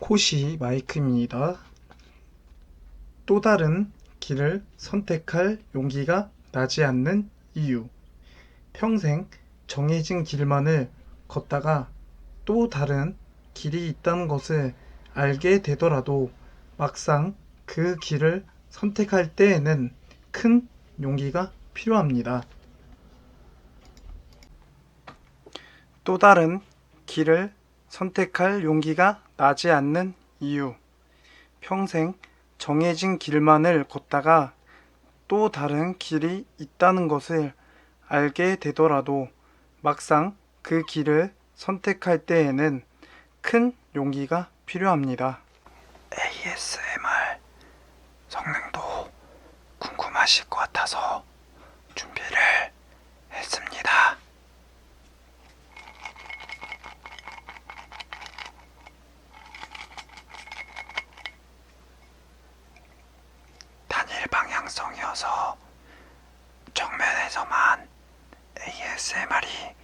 코시 마이크입니다. 또 다른 길을 선택할 용기가 나지 않는 이유. 평생 정해진 길만을 걷다가 또 다른 길이 있다는 것을 알게 되더라도 막상 그 길을 선택할 때에는 큰 용기가 필요합니다. 또 다른 길을 선택할 용기가 나지 않는 이유. 평생 정해진 길만을 걷다가 또 다른 길이 있다는 것을 알게 되더라도 막상 그 길을 선택할 때에는 큰 용기가 필요합니다. ASMR 성능도 궁금하실 것 같아서 세 마리.